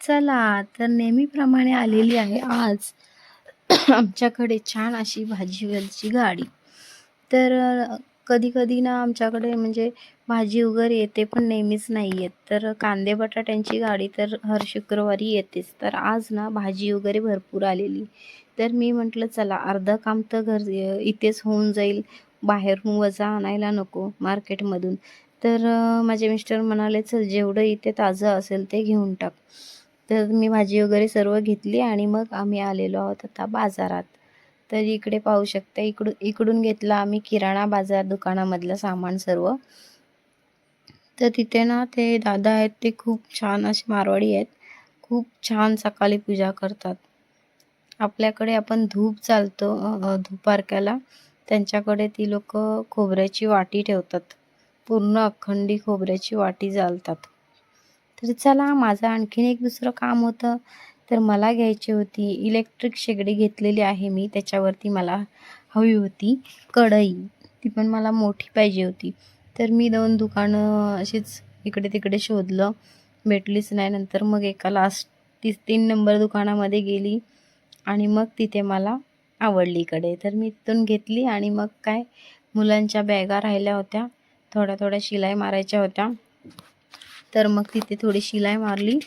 चला तर नेहमीप्रमाणे आलेली आहे. आज आमच्याकडे छान अशी भाजीवरची गाडी. तर कधी कधी ना आमच्याकडे म्हणजे भाजी वगैरे येते पण नेहमीच नाही येत. तर कांदे बटाट्यांची गाडी तर हर शुक्रवारी येतेच. तर आज ना भाजी वगैरे भरपूर आलेली. तर मी म्हटलं चला अर्धं काम तर घर इथेच होऊन जाईल. बाहेरून वजा आणायला नको मार्केटमधून. तर माझे मिस्टर म्हणाले चल जेवढं इथे ताजं असेल ते घेऊन टाक. तर मी भाजी वगैरे सर्व घेतली आणि मग आम्ही आलेलो आहोत आता बाजारात. तर इकडे पाहू शकता इकडून इकडून घेतला आम्ही किराणा बाजार दुकानामधलं सामान सर्व. तर तिथे ना ते दादा आहेत ते खूप छान असे मारवाडी आहेत. खूप छान सकाळी पूजा करतात. आपल्याकडे आपण धूप चालतो धुपारक्याला त्यांच्याकडे ती लोक खोबऱ्याची वाटी ठेवतात. पूर्ण अखंडी खोबऱ्याची वाटी जाळतात तर चला माझं आणखीन एक दुसरं काम होतं. तर मला घ्यायची होती इलेक्ट्रिक शेगडी घेतलेली आहे मी त्याच्यावरती मला हवी होती कढई. ती पण मला मोठी पाहिजे होती. तर मी दोन दुकानं अशीच इकडे तिकडे शोधलं. भेटलीच नाही. नंतर मग एका लास्ट ती तीन नंबर दुकानामध्ये गेली आणि मग तिथे मला आवडली कडे तर मी तिथून घेतली आणि मग काय मुलांच्या बॅगा राहिल्या होत्या. थोड्या थोड्या शिलाई मारायच्या होत्या. तर मग तिथे थोडी शिलाई मारली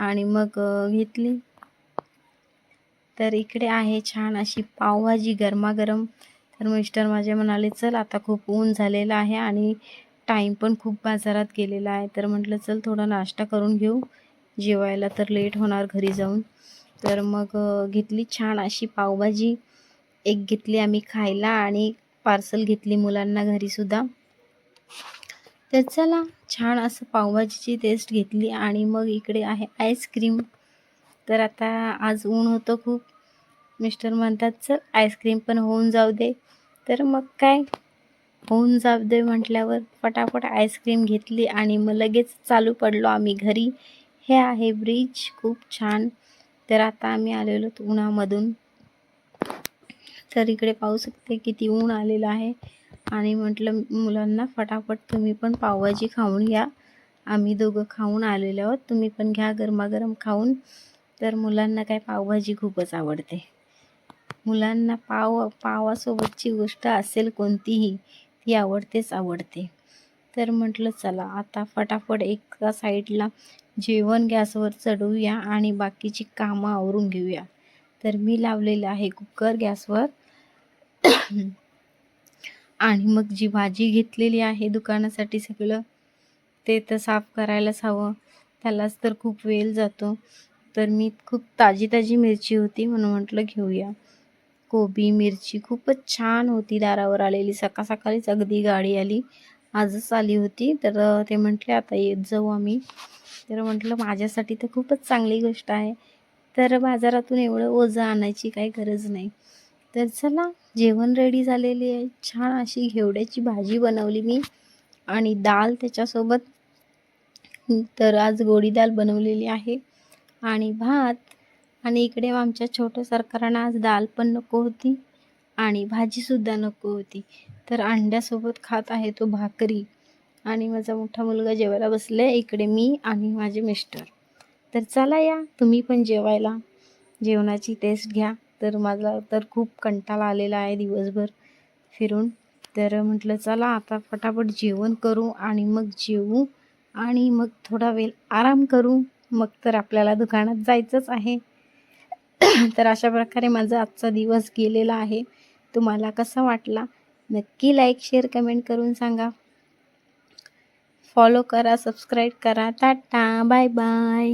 आणि मग घेतली. तर इकडे आहे छान अशी पावभाजी गरमागरम. तर मिस्टर माझे म्हणाले चल आता खूप ऊन झालेलं आहे आणि टाईम पण खूप बाजारात गेलेला आहे. तर म्हटलं चल थोडा नाश्ता करून घेऊ. जेवायला तर लेट होणार घरी जाऊन. तर मग घेतली छान अशी पावभाजी. एक घेतली आम्ही खायला आणि पार्सल घेतली मुलांना घरीसुद्धा तर चला छान असं पावभाजीची टेस्ट घेतली आणि मग इकडे आहे आईस्क्रीम तर आता आज ऊन होतं खूप. मिस्टर म्हणतात चल आईस्क्रीम पण होऊन जाऊ दे. तर मग काय? होऊन जाऊ दे म्हटल्यावर फटाफट आईस्क्रीम घेतली आणि मग लगेच चालू पडलो आम्ही घरी. हे आहे ब्रिज खूप छान. तर आता आम्ही आलेलो उन्हामधून. तर इकडे पाहू शकते किती ऊन आलेलं आहे. आणि म्हटलं मुलांना फटाफट तुम्ही पण पावभाजी खाऊन घ्या. आम्ही दोघं खाऊन आलेलो आहोत. तुम्ही पण घ्या गरमागरम खाऊन. तर मुलांना काय पावभाजी खूपच आवडते. मुलांना पाव पावासोबतची गोष्ट असेल कोणतीही ती आवडतेच आवडते. तर म्हटलं चला आता फटाफट एका साईडला जेवण गॅसवर चढवूया आणि बाकीची कामं आवरून घेऊया. तर मी लावलेलं आहे कुकर गॅसवर. आणि मग जी भाजी घेतलेली आहे दुकानासाठी सगळं ते तर साफ करायलाच हवं. त्यालाच तर खूप वेळ जातो. तर मी खूप ताजी ताजी मिरची होती म्हणून म्हटलं घेऊया. कोबी मिरची खूपच छान होती. दारावर आलेली सकाळ सकाळीच अगदी गाडी आली. आजच आली होती. तर ते म्हटले आता येत जाऊ आम्ही. तर म्हटलं माझ्यासाठी तर खूपच चांगली गोष्ट आहे. तर बाजारातून एवढं ओझं आणायची काही गरज नाही. तर चला जेवण रेडी झालेली आहे. छान अशी घेवड्याची भाजी बनवली मी आणि डाळ त्याच्यासोबत. तर आज गोडी डाळ बनवलेली आहे आणि भात. आणि इकडे आमच्या छोट्या सरकारांना आज डाळ पण नको होती आणि भाजीसुद्धा नको होती. तर अंड्यासोबत खात आहे तो भाकरी. आणि माझा मोठा मुलगा जेवायला बसले इकडे मी आणि माझे मिस्टर. तर चला या तुम्ही पण जेवायला. जेवणाची टेस्ट घ्या. तर माझा तर खूप कंटाळा आलेला आहे दिवसभर फिरून. तर म्हटलं चला आता फटाफट जेवण करू आणि मग जेवू आणि मग थोडा वेळ आराम करू. मग तर आपल्याला दुकानात जायचंच आहे. तर अशा प्रकारे माझा आजचा दिवस गेलेला आहे. तुम्हाला कसा वाटला? नक्की लाईक शेअर कमेंट करून सांगा. फॉलो करा सबस्क्राईब करा. Tata bye bye